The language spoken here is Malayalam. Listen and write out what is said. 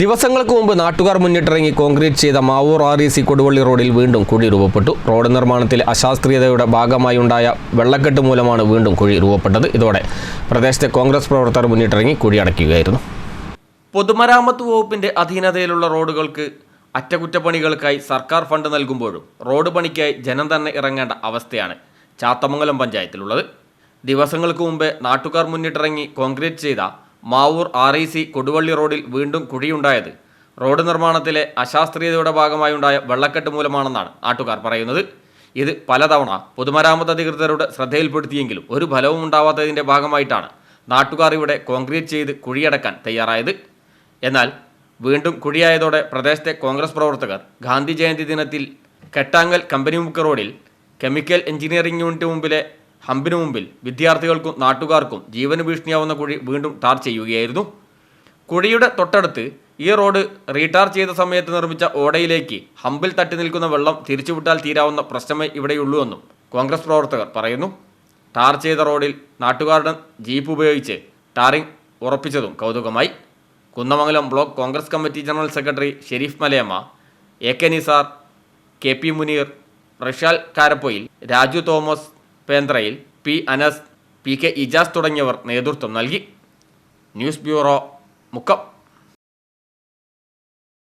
ദിവസങ്ങൾക്ക് മുമ്പ് നാട്ടുകാർ മുന്നിട്ടിറങ്ങി കോൺക്രീറ്റ് ചെയ്ത Mavoor R E C Koduvally റോഡിൽ വീണ്ടും കുഴി രൂപപ്പെട്ടു. റോഡ് നിർമ്മാണത്തിൽ അശാസ്ത്രീയതയുടെ ഭാഗമായി ഉണ്ടായ വെള്ളക്കെട്ട് മൂലമാണ് വീണ്ടും കുഴി രൂപപ്പെട്ടത്. ഇതോടെ പ്രദേശത്തെ കോൺഗ്രസ് പ്രവർത്തകർ മുന്നിട്ടിറങ്ങി കുഴി അടയ്ക്കുകയായിരുന്നു. പൊതുമരാമത്ത് വകുപ്പിന്റെ അധീനതയിലുള്ള റോഡുകൾക്ക് അറ്റകുറ്റപ്പണികൾക്കായി സർക്കാർ ഫണ്ട് നൽകുമ്പോഴും റോഡ് പണിക്കായി ജനം തന്നെ ഇറങ്ങേണ്ട അവസ്ഥയാണ് ചാത്തമംഗലം പഞ്ചായത്തിലുള്ളത്. ദിവസങ്ങൾക്ക് മുമ്പ് നാട്ടുകാർ മുന്നിട്ടിറങ്ങി കോൺക്രീറ്റ് ചെയ്ത Mavoor R I C Koduvally റോഡിൽ വീണ്ടും കുഴിയുണ്ടായത്. റോഡ് നിർമ്മാണത്തിലെ അശാസ്ത്രീയതയുടെ ഭാഗമായുണ്ടായ വെള്ളക്കെട്ട് മൂലമാണെന്നാണ് നാട്ടുകാർ പറയുന്നത്. ഇത് പലതവണ പൊതുമരാമത്ത് അധികൃതരുടെ ശ്രദ്ധയിൽപ്പെടുത്തിയെങ്കിലും ഒരു ഫലവും ഉണ്ടാവാത്തതിന്റെ ഭാഗമായിട്ടാണ് നാട്ടുകാർ ഇവിടെ കോൺക്രീറ്റ് ചെയ്ത് കുഴിയടക്കാൻ തയ്യാറായത്. എന്നാൽ വീണ്ടും കുഴിയായതോടെ പ്രദേശത്തെ കോൺഗ്രസ് പ്രവർത്തകർ ഗാന്ധി ജയന്തി ദിനത്തിൽ കെട്ടാങ്ങൽ കമ്പനിമുക്ക് റോഡിൽ കെമിക്കൽ എഞ്ചിനീയറിംഗ് യൂണിറ്റ് മുമ്പിലെ ഹമ്പിനു മുമ്പിൽ വിദ്യാർത്ഥികൾക്കും നാട്ടുകാർക്കും ജീവന് ഭീഷണിയാവുന്ന കുഴി വീണ്ടും ടാർ ചെയ്യുകയായിരുന്നു. കുഴിയുടെ തൊട്ടടുത്ത് ഈ റോഡ് റീടാർ ചെയ്ത സമയത്ത് നിർമ്മിച്ച ഓടയിലേക്ക് ഹമ്പിൽ തട്ടി നിൽക്കുന്ന വെള്ളം തിരിച്ചുവിട്ടാൽ തീരാവുന്ന പ്രശ്നമേ ഇവിടെയുള്ളൂ എന്നും കോൺഗ്രസ് പ്രവർത്തകർ പറയുന്നു. ടാർ ചെയ്ത റോഡിൽ നാട്ടുകാരുടെ ജീപ്പ് ഉപയോഗിച്ച് ടാറിംഗ് ഉറപ്പിച്ചതും കൗതുകമായി. Kunnamangalam block Congress committee general secretary Shereef Malayamma A K Nisar K P Muneer Rashal Karapoyil Raju Thomas Penthrayil P Anas P K Ijas തുടങ്ങിയവർ നേതൃത്വം നൽകി. News bureau Mukkam.